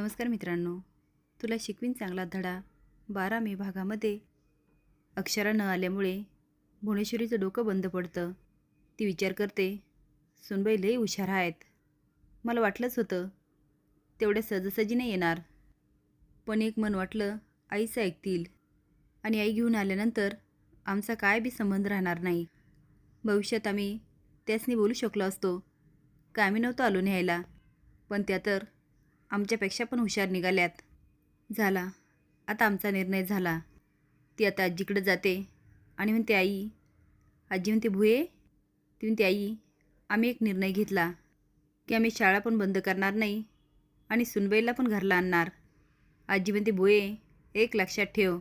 नमस्कार मित्रांनो. तुला शिकवीन चांगला धडा बारा मे भागामध्ये. अक्षरा न आल्यामुळे भुवनेश्वरीचं डोकं बंद पडतं. ती विचार करते सुनबाई लई हुशार आहेत. मला वाटलंच होतं तेवढ्या सहजासहजी नाही येणार. पण एक मन वाटलं आईचं ऐकतील आणि आई घेऊन आल्यानंतर आमचा काय बी संबंध राहणार नाही. भविष्यात आम्ही त्यासनी बोलू शकलो असतो. का आम्ही नव्हतो आलो न्यायला. पण त्या तर आमच्यापेक्षा पण हुशार निघाल्यात. झाला. आता आमचा निर्णय झाला. ती आता आजीकडे जाते. आणि म्हणते आई आजी म्हणते भुये ती म्हणते आई आम्ही एक निर्णय घेतला की आम्ही शाळा पण बंद करणार नाही आणि सुनबाईला पण घरला आणणार. आजी म्हणते भुये एक लक्षात ठेव.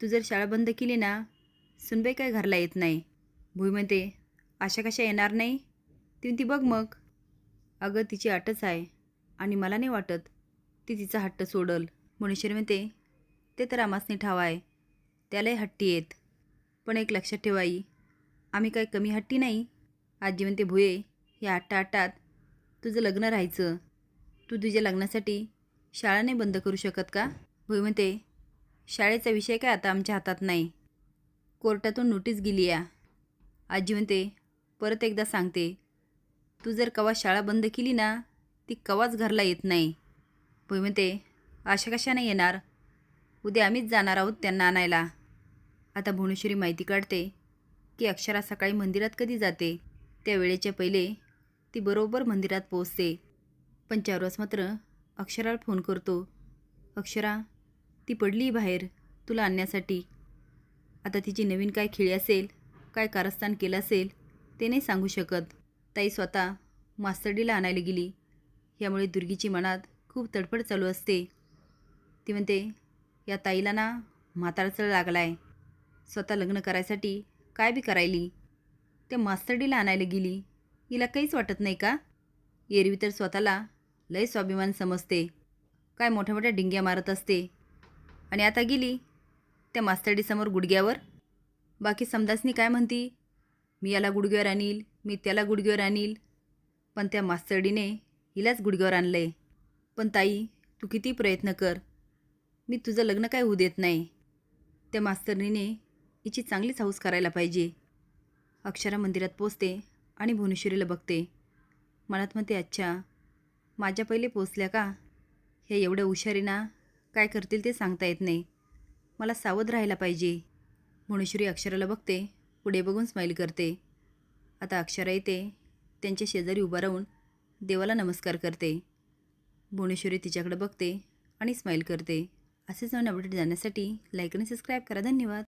तू जर शाळा बंद केली ना सुनबाई काय घरला येत नाही. भुई म्हणते अशा कशा येणार नाही? ती म्हणते बघ मग. अगं तिची अटच आहे. आणि मला नाही वाटत ती तिचा हट्ट सोडल. मुनेश्वरी म्हणते ते तर आमासनी ठाव आहे त्यालाही हट्टी येत. पण एक लक्षात ठेवा आई आम्ही काही कमी हट्टी नाही. आजी म्हणते भुये या आट्टा आट्टात तुझं लग्न राहायचं. तू तुझ्या लग्नासाठी शाळा नाही बंद करू शकत का? भुई म्हणते शाळेचा विषय काय आता आमच्या हातात नाही. कोर्टातून नोटीस गेली या. आजी म्हणते परत एकदा सांगते. तू जर कवा शाळा बंद केली ना ती कवाच घरला येत नाही. भूमिते म्हणते अशा कशाने येणार? उद्या आम्हीच जाणार आहोत त्यांना आणायला. आता भुवनेश्वरी माहिती काढते की अक्षरा सकाळी मंदिरात कधी जाते. त्या वेळेच्या पहिले ती बरोबर मंदिरात पोहोचते. पण चारवास मात्र अक्षराला फोन करतो. अक्षरा ती पडली बाहेर तुला आणण्यासाठी. आता तिची नवीन काय खेळी असेल काय कारस्थान केलं असेल ते नाही सांगू शकत. ताई स्वतः मास्तरडीला आणायला गेली. यामुळे दुर्गीची मनात खूप तडफड चालू असते. ती म्हणते या ताईला ना म्हातारचळ लागला आहे स्वतः लग्न करायसाठी काय बी करायली. त्या मास्तरडीला आणायला गेली. हिला काहीच वाटत नाही का? एरवी तर स्वतःला लय स्वाभिमान समजते. काय मोठ्या मोठ्या डिंग्या मारत असते. आणि आता गेली त्या मास्तरडीसमोर गुडघ्यावर. बाकी समदासनी काय म्हणती? मी याला गुडघ्यावर आणील मी त्याला गुडघ्यावर आणील. पण त्या मास्तरडीने हिलाच गुडघ्यावर आणलं आहे पण ताई तू किती प्रयत्न कर. मी तुझं लग्न काय होऊ देत नाही. त्या मास्तरनीने हिची चांगलीच हौस करायला पाहिजे. अक्षरा मंदिरात पोचते आणि भुवनेश्वरीला बघते. मनात म्हणते अच्छा माझ्या पहिले पोचल्या का? हे एवढ्या हुशारीना काय करतील ते सांगता येत नाही. मला सावध राहायला पाहिजे. भुवनेश्वरी अक्षराला बघते पुढे बघून स्माईल करते. आता अक्षरा येते त्यांच्या शेजारी उभा राहून देवाला नमस्कार करते. भुवनेश्वरी तिच्याकडे बघते आणि स्माईल करते. असेच नवीन अपडेट जाण्यासाठी लाईक आणि सबस्क्राईब करा. धन्यवाद.